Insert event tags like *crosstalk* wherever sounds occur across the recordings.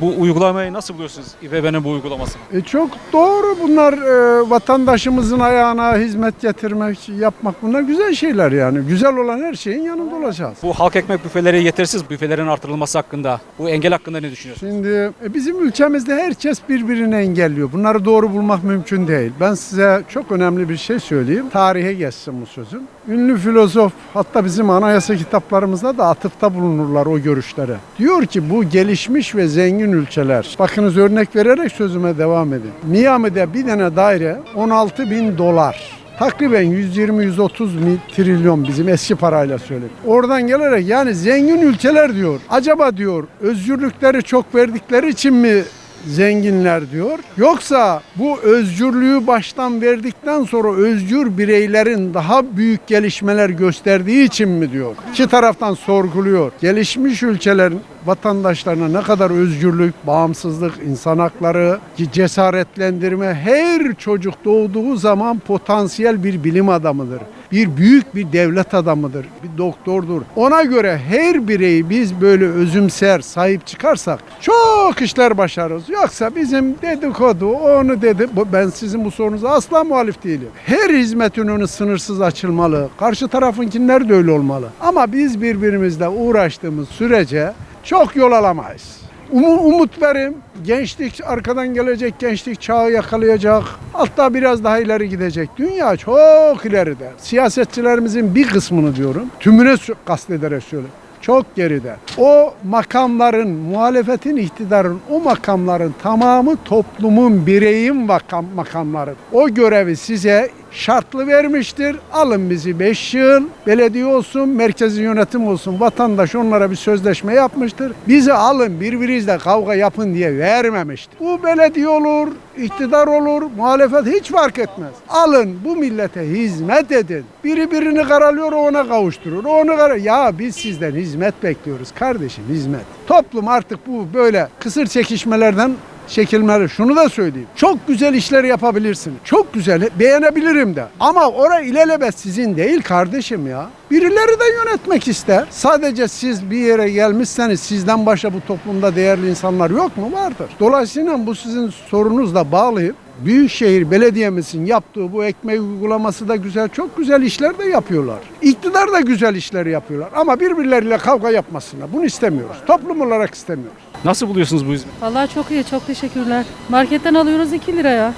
Bu uygulamayı nasıl buluyorsunuz İBB'nin bu uygulamasını? E çok doğru bunlar e, vatandaşımızın ayağına hizmet getirmek, yapmak bunlar güzel şeyler yani. Güzel olan her şeyin yanında olacağız. Bu halk ekmek büfeleri yetersiz büfelerin artırılması hakkında, bu engel hakkında ne düşünüyorsunuz? Şimdi e, bizim ülkemizde herkes birbirini engelliyor. Bunları doğru bulmak mümkün değil. Ben size çok önemli bir şey söyleyeyim. Tarihe geçsin bu sözüm. Ünlü filozof hatta bizim anayasa kitaplarımızda da atıfta bulunurlar o görüşlere. Diyor ki bu gelişmiş ve zengin ülkeler. Bakınız örnek vererek sözüme devam edin. Miami'de bir tane daire 16 bin dolar. Takriben 120-130 mi trilyon bizim eski parayla söyledim. Oradan gelerek yani zengin ülkeler diyor. Acaba diyor özgürlükleri çok verdikleri için mi zenginler diyor. Yoksa bu özgürlüğü baştan verdikten sonra özgür bireylerin daha büyük gelişmeler gösterdiği için mi diyor. İki taraftan sorguluyor. Gelişmiş ülkelerin vatandaşlarına ne kadar özgürlük, bağımsızlık, insan hakları, cesaretlendirme her çocuk doğduğu zaman potansiyel bir bilim adamıdır. Bir büyük bir devlet adamıdır, bir doktordur. Ona göre her bireyi biz böyle özümser, sahip çıkarsak çok işler başarırız. Yoksa bizim dedikodu, onu dedi. Ben sizin bu sorunuza asla muhalif değilim. Her hizmetin önü sınırsız açılmalı. Karşı tarafınkiler de öyle olmalı. Ama biz birbirimizle uğraştığımız sürece çok yol alamayız. Umu- umut verim. Gençlik arkadan gelecek gençlik çağı yakalayacak. Hatta biraz daha ileri gidecek. Dünya çok ileride. Siyasetçilerimizin bir kısmını diyorum. Tümüne kastederek söylüyorum. Çok geride. O makamların, muhalefetin, iktidarın o makamların tamamı toplumun, bireyin makam, makamları. O görevi size şartlı vermiştir. Alın bizi 5 yıl, belediye olsun, merkezi yönetim olsun. Vatandaş onlara bir sözleşme yapmıştır. Bizi alın birbirinizle kavga yapın diye vermemiştir. Bu belediye olur, iktidar olur, muhalefet hiç fark etmez. Alın bu millete hizmet edin. Biri birini karalıyor ona kavuşturur. Onu kara ya biz sizden hizmet bekliyoruz kardeşim hizmet. Toplum artık bu böyle kısır çekişmelerden çekilmeli. Şunu da söyleyeyim. Çok güzel işler yapabilirsiniz. Çok güzel. Beğenebilirim de. Ama oraya ilelebet sizin değil kardeşim ya. Birileri de yönetmek ister. Sadece siz bir yere gelmişseniz sizden başka bu toplumda değerli insanlar yok mu? Vardır. Dolayısıyla bu sizin sorunuzla bağlayıp Büyükşehir Belediye'mizin yaptığı bu ekmek uygulaması da güzel. Çok güzel işler de yapıyorlar. İktidar da güzel işler yapıyorlar. Ama birbirleriyle kavga yapmasınlar. Bunu istemiyoruz. Toplum olarak istemiyoruz. Nasıl buluyorsunuz bu hizmeti? Vallahi çok iyi, çok teşekkürler. Marketten alıyoruz 2 liraya.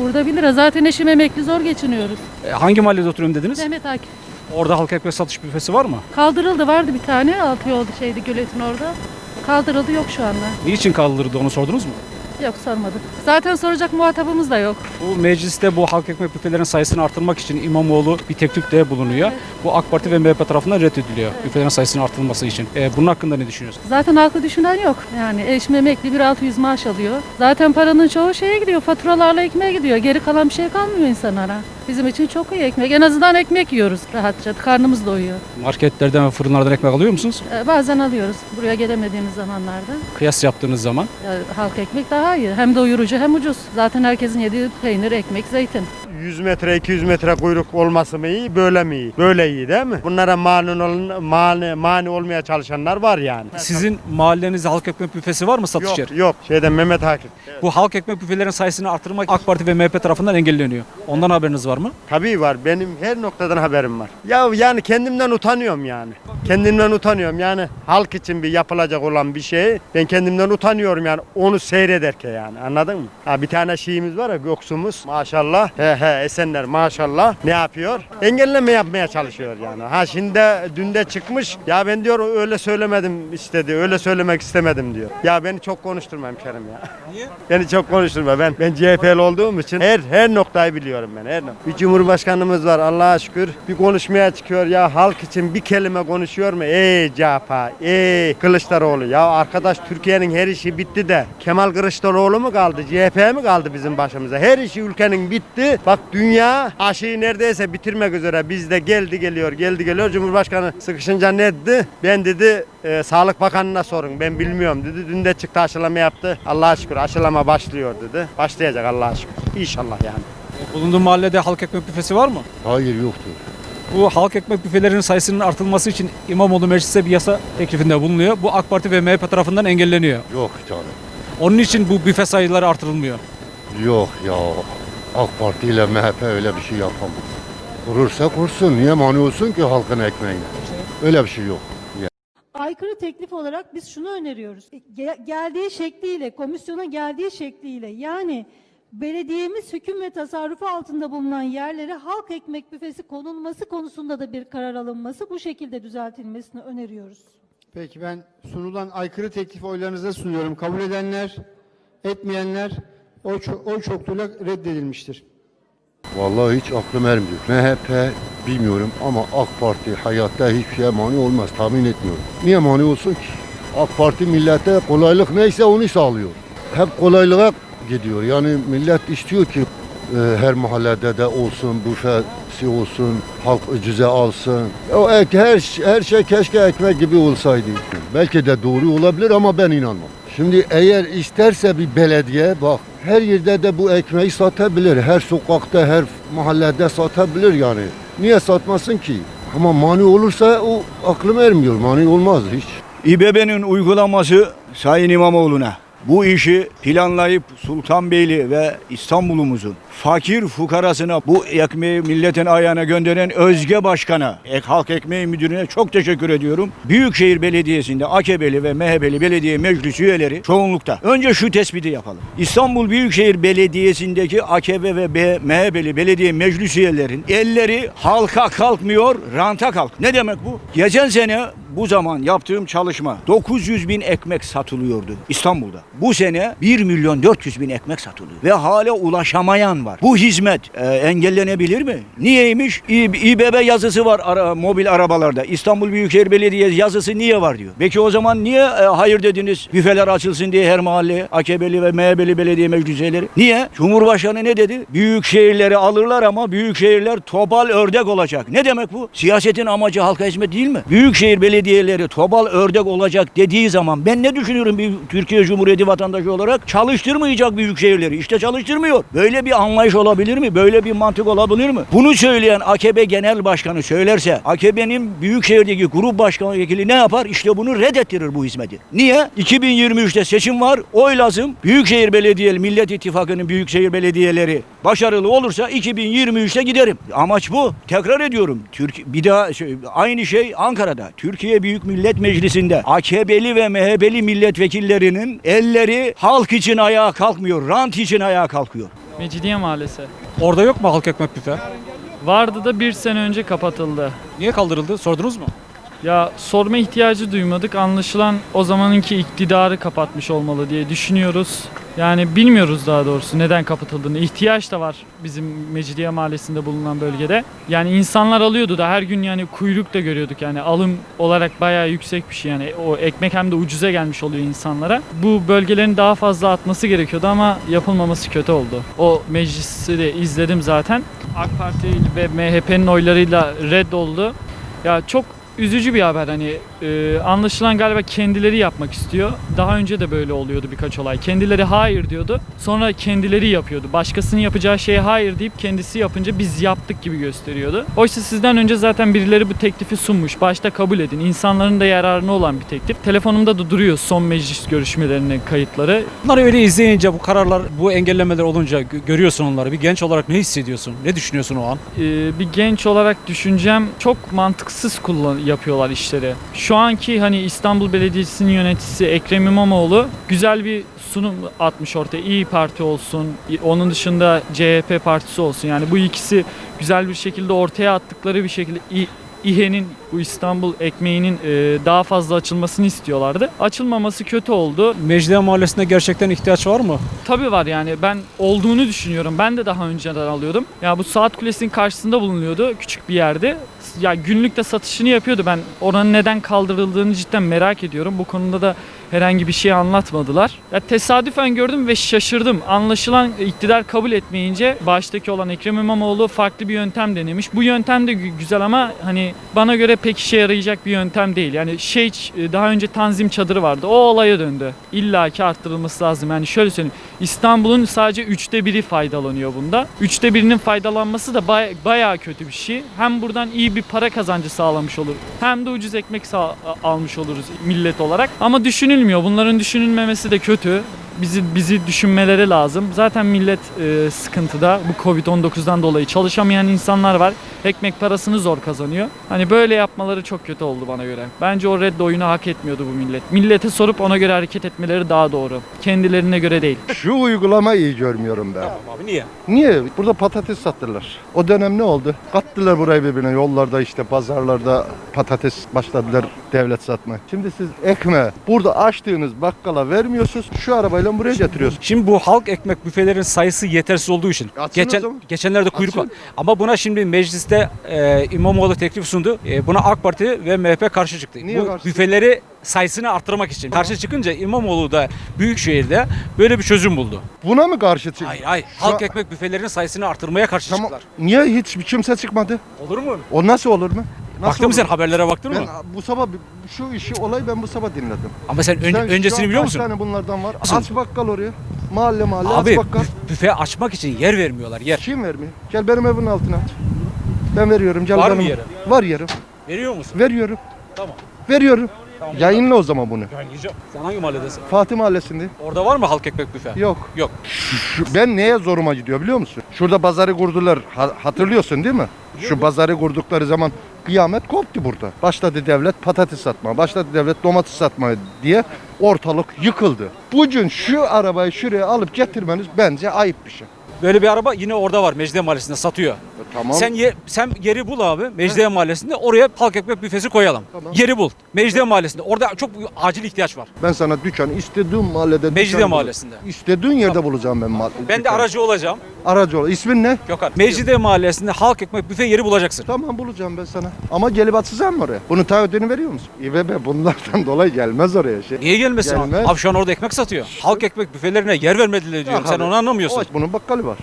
Burada 1 lira. Zaten eşim emekli zor geçiniyoruz. E, hangi mahallede oturuyorum dediniz? Mehmet Akif. Orada halk ekmek satış büfesi var mı? Kaldırıldı vardı bir tane. Altı yoldu şeydi göletin orada. Kaldırıldı yok şu anda. Niçin kaldırıldı onu sordunuz mu? Yok sormadık. Zaten soracak muhatabımız da yok. Bu mecliste bu halk ekmek büfelerinin sayısını artırmak için İmamoğlu bir teklifte bulunuyor. Bu AK Parti ve MHP tarafından reddediliyor. Büfelerin sayısının artırılması için. E, bunun hakkında ne düşünüyorsunuz? Zaten halkı düşünen yok. Yani eşim emekli 1.600 maaş alıyor. Zaten paranın çoğu şeye gidiyor. Faturalarla ekmeğe gidiyor. Geri kalan bir şey kalmıyor insanlara. Bizim için çok iyi ekmek. En azından ekmek yiyoruz rahatça. Karnımız doyuyor. Marketlerden ve fırınlardan ekmek alıyor musunuz? Ee, bazen alıyoruz. Buraya gelemediğimiz zamanlarda. Kıyas yaptığınız zaman. Ya, halk ekmek daha iyi. Hem doyurucu hem ucuz. Zaten herkesin yediği peynir, ekmek, zeytin. 100 metre 200 metre kuyruk olması mı iyi böyle mi iyi? Böyle iyi değil mi? Bunlara mani, olun- mani, mani olmaya çalışanlar var yani. Sizin mahallenizde halk ekmek büfesi var mı satış yeri? Yok yok şeyden Mehmet Akif. Bu halk ekmek büfelerinin sayısını artırmak AK Parti ve MHP tarafından engelleniyor. Ondan haberiniz var mı? Tabii var benim her noktadan haberim var. Ya yani kendimden utanıyorum yani. Kendimden utanıyorum yani halk için bir yapılacak olan bir şey ben kendimden utanıyorum yani onu seyrederken yani anladın mı? Ha bir tane şeyimiz var ya Göksu'muz maşallah he he Esenler maşallah ne yapıyor? Engelleme yapmaya çalışıyor yani. Ha şimdi dün de çıkmış ya ben diyor öyle söylemedim istedi öyle söylemek istemedim diyor. Ya beni çok konuşturma hemşerim ya. Niye? *laughs* Beni çok konuşturma. Ben ben CHP'li olduğum için her her noktayı biliyorum ben. Her nok- Bir cumhurbaşkanımız var Allah'a şükür. Bir konuşmaya çıkıyor ya halk için bir kelime konuşuyor mu? Ey CHP, ey Kılıçdaroğlu. Ya arkadaş Türkiye'nin her işi bitti de Kemal Kılıçdaroğlu mu kaldı? CHP mi kaldı bizim başımıza? Her işi ülkenin bitti. Bak dünya aşıyı neredeyse bitirmek üzere. Bizde geldi geliyor, geldi geliyor. Cumhurbaşkanı sıkışınca ne dedi? Ben dedi e, Sağlık Bakanı'na sorun. Ben bilmiyorum dedi. Dün de çıktı aşılama yaptı. Allah'a şükür aşılama başlıyor dedi. Başlayacak Allah'a şükür. İnşallah yani. Bulunduğun mahallede halk ekmek büfesi var mı? Hayır yoktur. Bu halk ekmek büfelerinin sayısının artırılması için İmamoğlu meclise bir yasa teklifinde bulunuyor. Bu AK Parti ve MHP tarafından engelleniyor. Yok tane. Onun için bu büfe sayıları artırılmıyor. Yok ya AK Parti ile MHP öyle bir şey yapamaz. Kurursa kursun. Niye mani olsun ki halkın ekmeğine? Öyle bir şey yok. Aykırı teklif olarak biz şunu öneriyoruz. Ge- geldiği şekliyle, komisyona geldiği şekliyle yani belediyemiz hüküm ve tasarrufu altında bulunan yerlere halk ekmek büfesi konulması konusunda da bir karar alınması bu şekilde düzeltilmesini öneriyoruz. Peki ben sunulan aykırı teklifi oylarınıza sunuyorum. Kabul edenler, etmeyenler oy, oy çokluğuyla reddedilmiştir. Vallahi hiç aklım ermiyor. MHP bilmiyorum ama AK Parti hayatta hiçbir şeye mani olmaz. Tahmin etmiyorum. Niye mani olsun ki? AK Parti millete kolaylık neyse onu sağlıyor. Hep kolaylığa gidiyor. Yani millet istiyor ki e, her mahallede de olsun, büfesi olsun, halk ucuza alsın. O her, her şey keşke ekmek gibi olsaydı. Belki de doğru olabilir ama ben inanmam. Şimdi eğer isterse bir belediye bak her yerde de bu ekmeği satabilir. Her sokakta, her mahallede satabilir yani. Niye satmasın ki? Ama mani olursa o aklım ermiyor. Mani olmaz hiç. İBB'nin uygulaması Sayın İmamoğlu'na bu işi planlayıp Sultanbeyli ve İstanbul'umuzun fakir fukarasına bu ekmeği milletin ayağına gönderen Özge Başkan'a, Ek Halk Ekmeği Müdürü'ne çok teşekkür ediyorum. Büyükşehir Belediyesi'nde AKP'li ve MHP'li belediye meclis üyeleri çoğunlukta. Önce şu tespiti yapalım. İstanbul Büyükşehir Belediyesi'ndeki AKP ve MHP'li belediye meclis üyelerin elleri halka kalkmıyor, ranta kalk. Ne demek bu? Geçen sene bu zaman yaptığım çalışma 900 bin ekmek satılıyordu İstanbul'da. Bu sene 1 milyon 400 bin ekmek satılıyor. Ve hala ulaşamayan var. Bu hizmet e, engellenebilir mi? Niyeymiş? İ- İBB yazısı var ara, mobil arabalarda. İstanbul Büyükşehir Belediyesi yazısı niye var diyor. Peki o zaman niye e, hayır dediniz? Büfeler açılsın diye her mahalle AKP'li ve MHP'li belediye meclis üyeleri. Niye? Cumhurbaşkanı ne dedi? Büyük şehirleri alırlar ama büyük şehirler topal ördek olacak. Ne demek bu? Siyasetin amacı halka hizmet değil mi? Büyükşehir belediyeleri topal ördek olacak dediği zaman ben ne düşünüyorum bir Türkiye Cumhuriyeti vatandaşı olarak? Çalıştırmayacak büyük şehirleri. İşte çalıştırmıyor. Böyle bir anlayış olabilir mi? Böyle bir mantık olabilir mi? Bunu söyleyen AKP Genel Başkanı söylerse AKP'nin büyükşehirdeki grup başkanı vekili ne yapar? İşte bunu reddettirir bu hizmeti. Niye? 2023'te seçim var. Oy lazım. Büyükşehir Belediyeleri, Millet İttifakı'nın büyükşehir belediyeleri başarılı olursa 2023'te giderim. Amaç bu. Tekrar ediyorum. Türk bir daha şey, aynı şey Ankara'da. Türkiye Büyük Millet Meclisi'nde AKP'li ve MHP'li milletvekillerinin elleri halk için ayağa kalkmıyor. Rant için ayağa kalkıyor. Mecidiye Mahallesi. Orada yok mu halk ekmek büfe? Vardı da bir sene önce kapatıldı. Niye kaldırıldı? Sordunuz mu? Ya sorma ihtiyacı duymadık. Anlaşılan o zamanınki iktidarı kapatmış olmalı diye düşünüyoruz. Yani bilmiyoruz daha doğrusu neden kapatıldığını. İhtiyaç da var bizim Mecidiye Mahallesi'nde bulunan bölgede. Yani insanlar alıyordu da her gün yani kuyruk da görüyorduk yani alım olarak bayağı yüksek bir şey yani o ekmek hem de ucuza gelmiş oluyor insanlara. Bu bölgelerin daha fazla atması gerekiyordu ama yapılmaması kötü oldu. O meclisi de izledim zaten. AK Parti ve MHP'nin oylarıyla reddoldu. Ya çok üzücü bir haber hani e, anlaşılan galiba kendileri yapmak istiyor. Daha önce de böyle oluyordu birkaç olay. Kendileri hayır diyordu. Sonra kendileri yapıyordu. Başkasının yapacağı şeye hayır deyip kendisi yapınca biz yaptık gibi gösteriyordu. Oysa sizden önce zaten birileri bu teklifi sunmuş. Başta kabul edin. İnsanların da yararına olan bir teklif. Telefonumda da duruyor son meclis görüşmelerinin kayıtları. Bunları öyle izleyince bu kararlar, bu engellemeler olunca gö- görüyorsun onları. Bir genç olarak ne hissediyorsun? Ne düşünüyorsun o an? Ee, bir genç olarak düşüncem çok mantıksız kullan yapıyorlar işleri. Şu anki hani İstanbul Belediyesi'nin yöneticisi Ekrem İmamoğlu güzel bir sunum atmış ortaya. İyi Parti olsun, onun dışında CHP partisi olsun. Yani bu ikisi güzel bir şekilde ortaya attıkları bir şekilde İHE'nin bu İstanbul ekmeğinin e, daha fazla açılmasını istiyorlardı. Açılmaması kötü oldu. Mecliye Mahallesi'nde gerçekten ihtiyaç var mı? Tabii var yani ben olduğunu düşünüyorum. Ben de daha önceden alıyordum. Ya bu saat kulesinin karşısında bulunuyordu küçük bir yerde. Ya günlükte satışını yapıyordu. Ben oranın neden kaldırıldığını cidden merak ediyorum. Bu konuda da herhangi bir şey anlatmadılar. Ya tesadüfen gördüm ve şaşırdım. Anlaşılan iktidar kabul etmeyince baştaki olan Ekrem İmamoğlu farklı bir yöntem denemiş. Bu yöntem de gü- güzel ama hani bana göre pek işe yarayacak bir yöntem değil. Yani şey daha önce tanzim çadırı vardı. O olaya döndü. İlla ki arttırılması lazım. Yani şöyle söyleyeyim. İstanbul'un sadece üçte biri faydalanıyor bunda. Üçte birinin faydalanması da bay- bayağı kötü bir şey. Hem buradan iyi bir para kazancı sağlamış olur. Hem de ucuz ekmek almış oluruz millet olarak. Ama düşünülmüyor. Bunların düşünülmemesi de kötü. Bizi bizi düşünmeleri lazım. Zaten millet e, sıkıntıda. Bu Covid-19'dan dolayı çalışamayan insanlar var. Ekmek parasını zor kazanıyor. Hani böyle yapmaları çok kötü oldu bana göre. Bence o red oyunu hak etmiyordu bu millet. Millete sorup ona göre hareket etmeleri daha doğru. Kendilerine göre değil. Şu uygulamayı iyi görmüyorum ben. Abi niye? Niye? Burada patates sattılar. O dönem ne oldu? Kattılar burayı birbirine. Yollarda işte pazarlarda patates başladılar devlet satmaya. Şimdi siz ekmeği burada açtığınız bakkala vermiyorsunuz. Şu arabayla buraya getiriyorsunuz. Şimdi bu halk ekmek büfelerin sayısı yetersiz olduğu için. Açsın o Geçen, zaman. geçenlerde kuyruk var. Açsın. Ama buna şimdi mecliste e, İmamoğlu teklif sundu. E, buna AK Parti ve MHP karşı çıktı. Niye bu karşı büfeleri sayısını arttırmak için. Karşı çıkınca İmamoğlu da Büyükşehir'de böyle bir çözüm buldu. Buna mı karşı çıktı? Hayır hayır. Şu Halk an- ekmek büfelerinin sayısını arttırmaya karşı Tamam. çıktılar. Niye hiç kimse çıkmadı? Olur mu? O nasıl olur mu? Baktın mı sen haberlere baktın Ben mı? bu sabah şu işi olay ben bu sabah dinledim. Ama sen, ön- Sen şu öncesini an biliyor kaç musun? tane bunlardan var? Nasıl? Aç bakkal oraya. Mahalle mahalle Abi aç bakkal. bü- büfe açmak için yer vermiyorlar yer. Kim vermiyor? Gel benim evimin altına aç. Ben veriyorum. Gel Var mı benim- yeri? Var yerim. Veriyor musun? Veriyorum. Tamam. Veriyorum. Tamam. Yayınla o zaman bunu. Yayınlayacağım. Sen hangi mahalledesin? Fatih Mahallesi'nde. Orada var mı halk ekmek büfe? Yok. Yok. Şu- ben neye zoruma gidiyor biliyor musun? Şurada pazarı kurdular. Ha- hatırlıyorsun değil mi? Şu pazarı kurdukları zaman kıyamet koptu burada. Başladı devlet patates satmaya, başladı devlet domates satmaya diye ortalık yıkıldı. Bugün şu arabayı şuraya alıp getirmeniz bence ayıp bir şey. Böyle bir araba yine orada var Mecidiye Mahallesi'nde satıyor. Tamam. Sen ye- sen yeri bul abi Mecidiye Mahallesi'nde oraya halk ekmek büfesi koyalım. Tamam. Yeri bul. Mecidiye Mahallesi'nde. Orada çok acil ihtiyaç var. Ben sana dükkan istediğin mahallede Mecidiye. Mahallesi'nde. İstediğin yerde bulacağım ben mahallede. Ben de aracı olacağım. Aracı ol. İsmin ne? Gökhan. Mecidiye Mahallesi'nde halk ekmek büfe yeri bulacaksın. Tamam bulacağım ben sana. Ama gelip atacağım mı oraya? Bunun taahhüdünü veriyor musun? İBB bunlardan *laughs* dolayı gelmez oraya şey. Niye gelmesin abi? Gelmez. Abi şu an orada ekmek satıyor. Halk ekmek büfelerine yer vermediler diyorum. Sen abi. onu anlamıyorsun. O, bunun bakkalı var.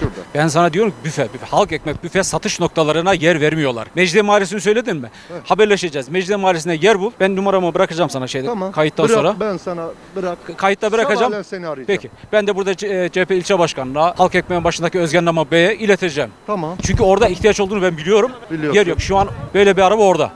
Şurada. Ben sana diyorum ki büfe, büfe, halk ekmek büfe satış noktalarına yer vermiyorlar. Mecidiye Mahallesi'ni söyledin mi? Evet. Haberleşeceğiz. Mecidiye Mahallesi'ne yer bul. Ben numaramı bırakacağım sana şeyde Tamam. kayıttan Bırak, sonra. Ben sana bırak. Kayıtta bırakacağım. Sabahleyin seni arayacağım. Peki. Ben de burada C- e, CHP ilçe başkanına, halk ekmeğin başındaki Özgen Nama Bey'e ileteceğim. Tamam. Çünkü orada ihtiyaç olduğunu ben biliyorum. Biliyorsun. Yer yok. Şu an böyle bir araba orada.